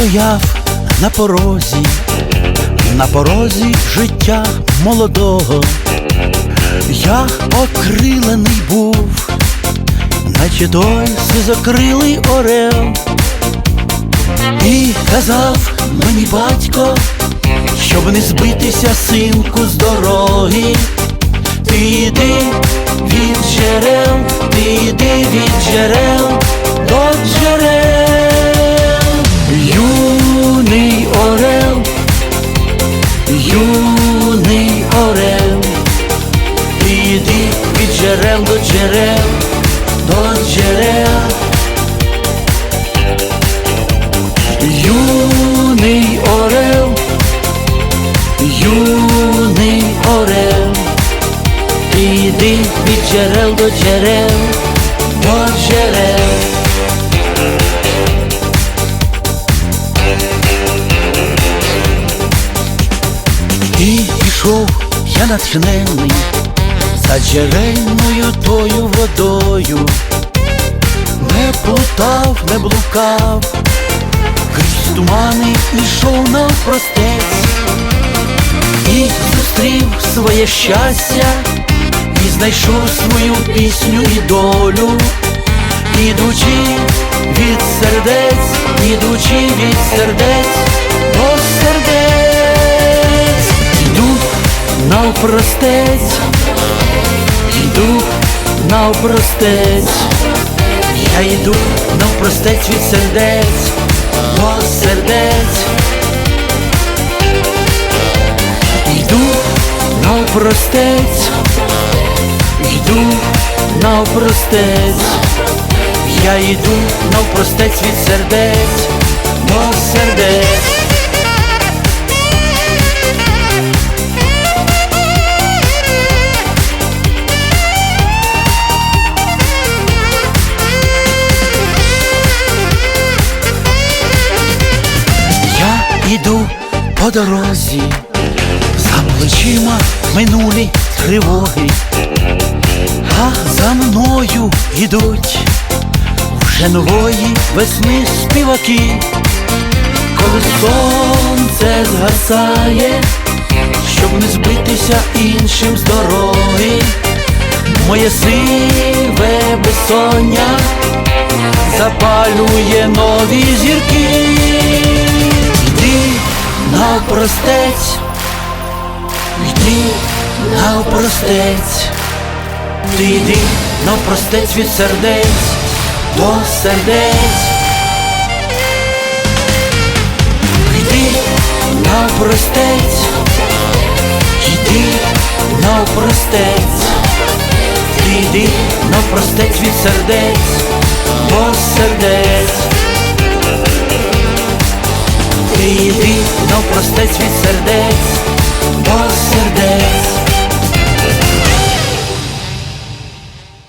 стояв на порозі, на порозі життя молодого. Я окрилений був, наче той сизокрилий орел. І казав мені батько, щоб не збитися синку з дороги. Ти йди йди від джерел до джерел, до джерел. Юний орел, юний орел, йди від джерел до джерел, до джерел. І пішов я натхнений за джерельною тою водою, не плутав, не блукав, крізь тумани ішов навпростець. І зустрів своє щастя, і знайшов свою пісню і долю, ідучи від сердець, ідучи від сердець до сердець, йду навпростець, навпростець, я йду навпростець від сердець до сердець. Йду навпростець, йду навпростець, я йду навпростець від сердець до сердець. Іду по дорозі, за плечима минулі тривоги, а за мною йдуть вже нової весни співаки, коли сонце згасає, щоб не збитися іншим з дороги, моє сиве безсоння запалює нові зірки. Йди навпростець, йди навпростець, ти йди навпростець від сердець до сердець. Йди навпростець, йди навпростець, ти йди навпростець від сердець до сердець. простий світ серед